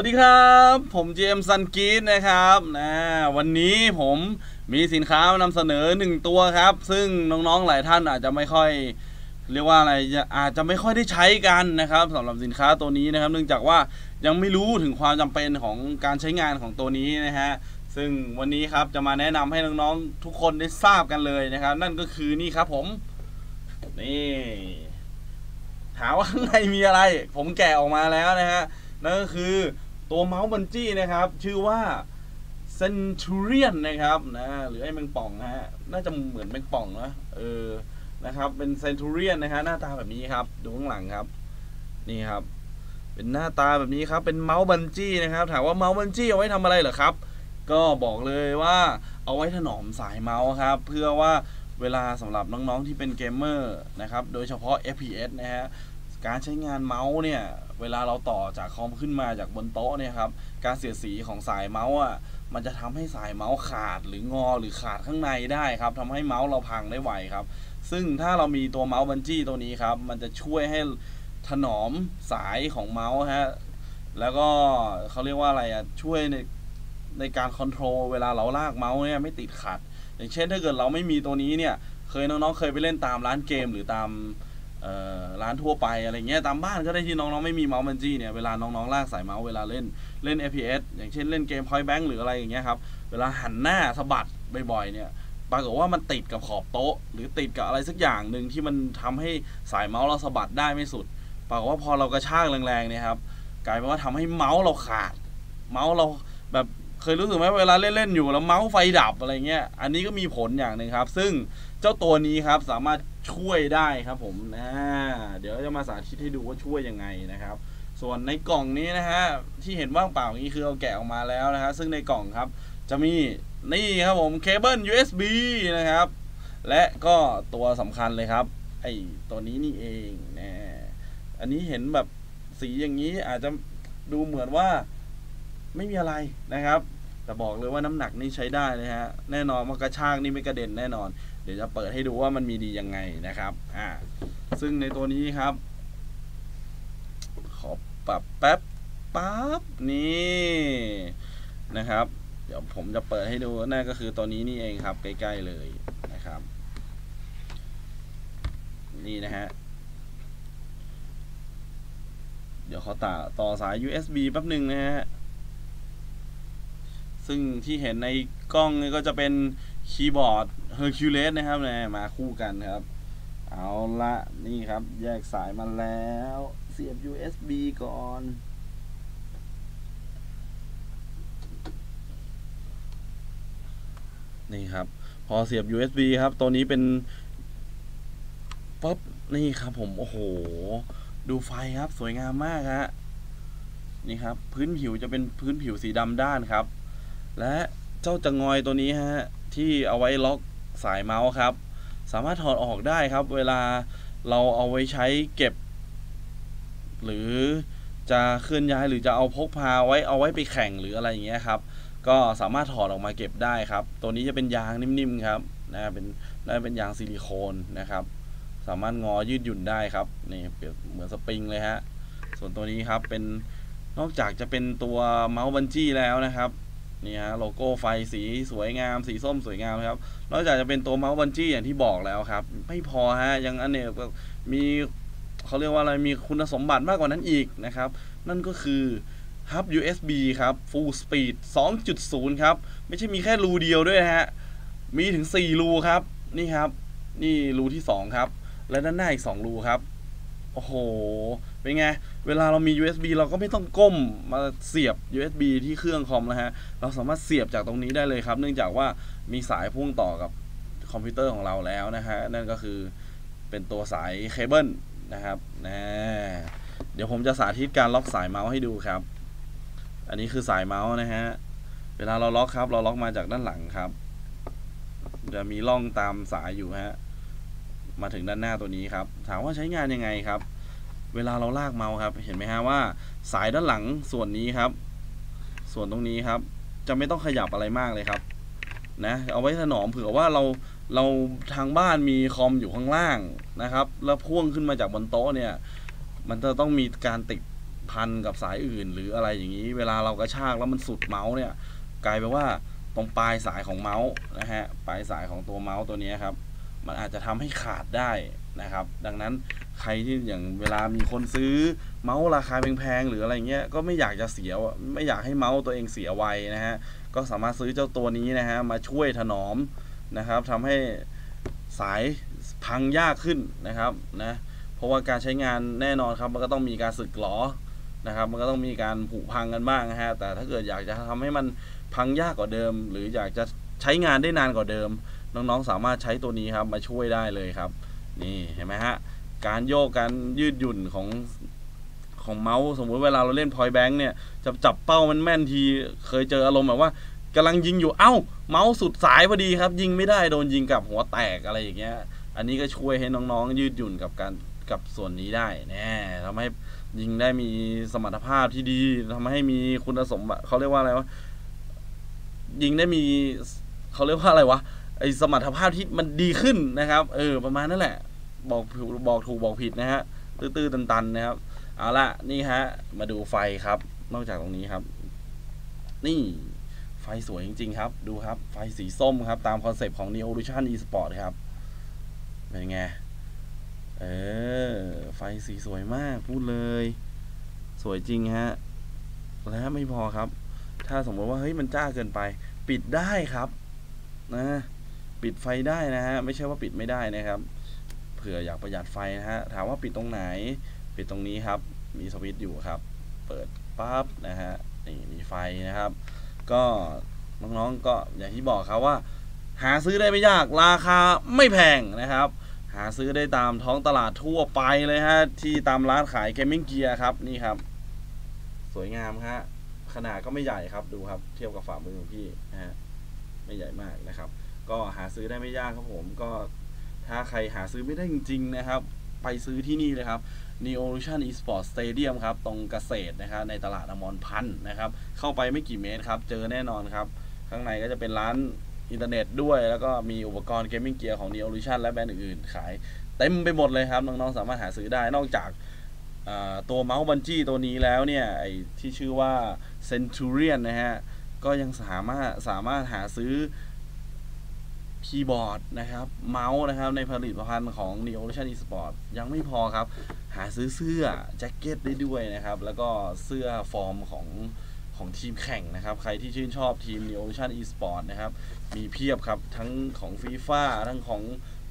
วัสดีครับ ผมเจมสันกีดนะครับนะวันนี้ผมมีสินค้ามานำเสนอหนึ่งตัวครับ ซึ่งน้องๆหลายท่านอาจจะไม่ค่อย เรียกว่าอะไรอาจจะไม่ค่อยได้ใช้กันนะครับสำหรับสินค้าตัวนี้นะครับ เนื่องจากว่ายังไม่รู้ถึงความจำเป็นของการใช้งานของตัวนี้นะฮะซึ่งวันนี้ครับจะมาแนะนำให้น้องๆทุกคนได้ทราบกันเลยนะครับ นั่นก็คือนี่ครับผมนี่ถามว่าข้างในมีอะไร ผมแกะออกมาแล้วนะฮะนั่นก็คือ ตัวเมาส์บันจี้นะครับ ชื่อว่า Centurion นนะครับนะหรือไอ้แมงป่องนะฮะน่าจะเหมือนแมงป่องนะเออนะครับเป็น Centurion นนะฮะหน้าตาแบบนี้ครับ ดูข้างหลังครับ นี่ครับ เป็นหน้าตาแบบนี้ครับ เป็นเมาส์บันจี้นะครับ ถามว่าเมาส์บันจี้เอาไว้ทำอะไรเหรอครับ ก็บอกเลยว่าเอาไว้ถนอมสายเมาส์ครับ เพื่อว่าเวลาสำหรับน้องๆที่เป็นเกมเมอร์นะครับ โดยเฉพาะ FPS นะฮะ การใช้งานเมาส์เนี่ยเวลาเราต่อจากคอมขึ้นมาจากบนโต๊ะเนี่ยครับการเสียดสีของสายเมาส์อะมันจะทำให้สายเมาส์ขาดหรืองอหรือขาดข้างในได้ครับทำให้เมาส์เราพังได้ไวครับ ซึ่งถ้าเรามีตัวเมาส์บันจี้ตัวนี้ครับ มันจะช่วยให้ถนอมสายของเมาส์ฮะแล้วก็เขาเรียกว่าอะไรอะช่วยในในการคอนโทรลเวลาเราลากเมาส์เนี่ยไม่ติดขัด อย่างเช่นถ้าเกิดเราไม่มีตัวนี้เนี่ยเคยน้องๆเคยไปเล่นตามร้านเกมหรือตาม ร้านทั่วไปอะไรเงี้ยตามบ้านก็ได้ที่น้องๆไม่มีเมาส์บันจี้เนี่ยเวลาน้องๆลากสายเมาส์เวลาเล่นเล่น FPS อย่างเช่นเล่นเกม Point Blank หรืออะไรอย่างเงี้ยครับเวลาหันหน้าสะบัดบ่อยๆเนี่ยปรากฏว่ามันติดกับขอบโต๊ะ หรือติดกับอะไรสักอย่างหนึ่งที่มันทำให้สายเมาส์เราสะบัดได้ไม่สุดปรากฏว่าพอเรากระชากแรงๆเนี่ยครับกลายเป็นว่าทำให้เมาส์เราขาด เมาส์เราแบบ เคยรู้สึกไหมเวลาเล่นๆอยู่แล้วเมาส์ไฟดับอะไรเงี้ย อันนี้ก็มีผลอย่างหนึ่งครับ ซึ่งเจ้าตัวนี้ครับสามารถช่วยได้ครับผมนะเดี๋ยวจะมาสาธิตให้ดูว่าช่วยยังไงนะครับ ส่วนในกล่องนี้นะฮะที่เห็นว่างเปล่านี้คือเอาแกะออกมาแล้วนะฮะซึ่งในกล่องครับจะมีนี่ครับผมเคเบิล USB นะครับ และก็ตัวสำคัญเลยครับไอตัวนี้นี่เองนะอันนี้เห็นแบบสีอย่างนี้อาจจะดูเหมือนว่า ไม่มีอะไรนะครับ แต่บอกเลยว่าน้ำหนักนี่ใช้ได้เลยฮะแน่นอนว่ากระชากนี่ไม่กระเด็นแน่นอน เดี๋ยวจะเปิดให้ดูว่ามันมีดียังไงนะครับอ่าซึ่งในตัวนี้ครับ ขอปรับแป๊บปั๊บนี่นะครับ เดี๋ยวผมจะเปิดให้ดูนั่นก็คือตัวนี้นี่เองครับ ใกล้ ๆ เลยนะครับ นี่นะฮะเดี๋ยวเขาต่อต่อสาย USB แป๊บหนึ่งนะฮะ ซึ่งที่เห็นในกล้องนี่ก็จะเป็นคีย์บอร์ด Hercules นะครับนะมาคู่กันครับ เอาละนี่ครับ แยกสายมาแล้ว เสียบ USB ก่อนนี่ครับ พอเสียบ USB ครับ ตัวนี้เป็นปุ๊บนี่ครับผม โอ้โห ดูไฟครับ สวยงามมากฮะนี่ครับ พื้นผิวจะเป็นพื้นผิวสีดำด้านครับ และเจ้าจะงอยตัวนี้ฮะที่เอาไว้ล็อกสายเมาส์ครับ สามารถถอดออกได้ครับ เวลาเราเอาไว้ใช้เก็บ หรือจะเคลื่อนย้ายหรือจะเอาพกพาไว้เอาไว้ไปแข่งหรืออะไรอย่างเงี้ยครับก็สามารถถอดออกมาเก็บได้ครับ ตัวนี้จะเป็นยางนิ่มๆครับนะเป็นน่าจะเป็นยางซิลิโคนนะครับ สามารถงอยืดหยุ่นได้ครับนี่เปรียบเหมือนสปริงเลยฮะส่วนตัวนี้ครับเป็นนอกจากจะเป็นตัวเมาส์บันจี้แล้วนะครับ นี่ฮะโลโก้ไฟสีสวยงาม สีส้มสวยงามครับนอกจากจะเป็นตัวเมาส์บันจี้อย่างที่บอกแล้วครับ ไม่พอฮะยังอันเนี้ยมีเขาเรียกว่าอะไรมีคุณสมบัติมากกว่านั้นอีกนะครับ นั่นก็คือฮับ USB ครับ Full Speed 2.0 ครับ ไม่ใช่มีแค่รูเดียวด้วยนะฮะ มีถึง 4 รูครับ นี่ครับ นี่รูที่ 2 ครับ และด้านหน้าอีก 2 รูครับ โอ้โห เป็นไง เวลาเรามี USB เราก็ไม่ต้องก้มมาเสียบ USB ที่เครื่องคอมนะฮะ เราสามารถเสียบจากตรงนี้ได้เลยครับ เนื่องจากว่ามีสายพ่วงต่อกับคอมพิวเตอร์ของเราแล้วนะฮะ นั่นก็คือเป็นตัวสายเคเบิลนะครับนะเดี๋ยวผมจะสาธิตการล็อกสายเมาส์ให้ดูครับ อันนี้คือสายเมาส์นะฮะ เวลาเราล็อกครับ เราล็อกมาจากด้านหลังครับ จะมีร่องตามสายอยู่ฮะ มาถึงด้านหน้าตัวนี้ครับ ถามว่าใช้งานยังไงครับ เวลาเราลากเมาส์ครับ เห็นไหมฮะว่าสายด้านหลังส่วนนี้ครับ ส่วนตรงนี้ครับ จะไม่ต้องขยับอะไรมากเลยครับ นะ เอาไว้ถนอมเผื่อว่าเราเราทางบ้านมีคอมอยู่ข้างล่างนะครับ แล้วพ่วงขึ้นมาจากบนโต๊ะเนี่ย มันจะต้องมีการติดพันกับสายอื่น หรืออะไรอย่างนี้ เวลาเรากระชากแล้วมันสุดเมาส์เนี่ยกลายเป็นว่าตรงปลายสายของเมาส์นะฮะปลายสายของตัวเมาส์ตัวนี้ครับ มันอาจจะทำให้ขาดได้ นะครับ ดังนั้นใครที่อย่างเวลามีคนซื้อเมาส์ราคาแพงๆหรืออะไรเงี้ยก็ไม่อยากจะเสียไม่อยากให้เมาส์ตัวเองเสียไวนะฮะก็สามารถซื้อเจ้าตัวนี้นะฮะมาช่วยถนอมนะครับทำให้สายพังยากขึ้นนะครับนะเพราะว่าการใช้งานแน่นอนครับมันก็ต้องมีการสึกหรอนะครับ มันก็ต้องมีการผุพังกันบ้างนะฮะแต่ถ้าเกิดอยากจะทำให้มันพังยากกว่าเดิม หรืออยากจะใช้งานได้นานกว่าเดิม น้องๆสามารถใช้ตัวนี้ครับมาช่วยได้เลยครับ นี่เห็นไหมฮะ การโยกการยืดหยุ่นของของเมาส์สมมุติเวลาเราเล่นพอยแบงค์เนี่ยจะจับเป้ามันแม่นทีเคยเจออารมณ์แบบว่ากำลังยิงอยู่เอ้า เมาส์สุดสายพอดีครับ ยิงไม่ได้โดนยิงกับหัวแตกอะไรอย่างเงี้ย อันนี้ก็ช่วยให้น้องๆ ยืดหยุ่นกับการกับส่วนนี้ได้แน่ทำให้ยิงได้มีสมรรถภาพที่ดีทำให้มีคุณสมบัติเขาเรียกว่าอะไรวะยิงได้มีเขาเรียกว่าอะไรวะ ไอสมรรถภาพที่มันดีขึ้นนะครับ เออ ประมาณนั่นแหละ บอกถูกบอกถูกบอกผิดนะฮะ ตื้อๆตันๆนะครับ เอาละนี่ฮะ มาดูไฟครับ นอกจากตรงนี้ครับ นี่ไฟสวยจริง ๆ ครับ ดูครับ ไฟสีส้มครับ ตามคอนเซปต์ของ Neo Evolution Esport ครับ เป็นไง เออ ไฟสีสวยมาก พูดเลย สวยจริงฮะ และไม่พอครับ ถ้าสมมติว่า เฮ้ย มันจ้าเกินไป ปิดได้ครับ นะ ปิดไฟได้นะฮะไม่ใช่ว่าปิดไม่ได้นะครับเผื่ออยากประหยัดไฟนะฮะถามว่าปิดตรงไหน ปิดตรงนี้ครับ มีสวิตช์อยู่ครับ เปิดปั๊บนะฮะนี่มีไฟนะครับ ก็น้องๆก็อย่างที่บอกครับว่า หาซื้อได้ไม่ยากราคาไม่แพงนะครับ หาซื้อได้ตามท้องตลาดทั่วไปเลยฮะที่ตามร้านขายเกมมิ่งเกียร์ครับนี่ครับ สวยงามฮะขนาดก็ไม่ใหญ่ครับดูครับ เทียบกับฝ่ามือของพี่นะฮะไม่ใหญ่มากนะครับ ก็หาซื้อได้ไม่ยากครับผมก็ถ้าใครหาซื้อไม่ได้จริงๆนะครับ ไปซื้อที่นี่เลยครับ Neolution Esports Stadium ครับ ตรงเกษตรนะครับในตลาดอมรพันธ์นะครับ เข้าไปไม่กี่เมตรครับ เจอแน่นอนครับ ข้างในก็จะเป็นร้านอินเทอร์เน็ตด้วย แล้วก็มีอุปกรณ์เกมมิ่งเกียร์ของ Neolution และแบรนด์อื่นๆ ขายเต็มไปหมดเลยครับ น้องๆ สามารถหาซื้อได้นอกจากตัวเมาส์บันจี้ตัวนี้แล้วเนี่ยไอที่ชื่อว่า Centurion นะฮะก็ยังสามารถสามารถหาซื้อ คีย์บอร์ดนะครับ เมาส์นะครับ ในผลิตภัณฑ์ของ Neo l u t i o n Esport ยังไม่พอครับ หาซื้อเสื้อ แจ็คเก็ตได้ด้วยนะครับ แล้วก็เสื้อฟอร์มของของทีมแข่งนะครับ ใครที่ชื่นชอบทีม Neo l u t i o n Esport นะครับ มีเพียบครับ ทั้งของ FIFA ทั้งของ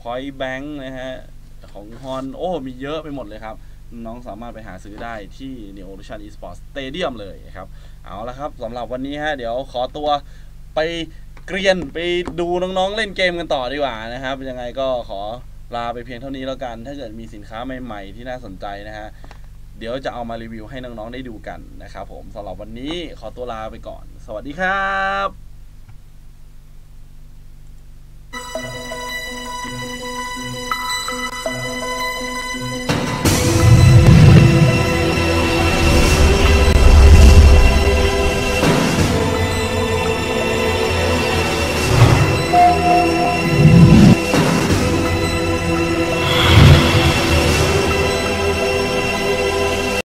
Point Bank นะฮะ ของ Hon โอ้มีเยอะไปหมดเลยครับ น้องสามารถไปหาซื้อได้ที่ Neo l u t i o n Esport Stadium เลยครับ เอาละครับสำหรับวันนี้ฮะเดี๋ยวขอตัว ไปเกรียนไปดูน้องๆเล่นเกมกันต่อดีกว่านะครับ ยังไงก็ขอลาไปเพียงเท่านี้แล้วกัน ถ้าเกิดมีสินค้าใหม่ๆ ที่น่าสนใจนะฮะเดี๋ยวจะเอามารีวิวให้น้องๆได้ดูกันนะครับผมสำหรับวันนี้ขอตัวลาไปก่อน สวัสดีครับ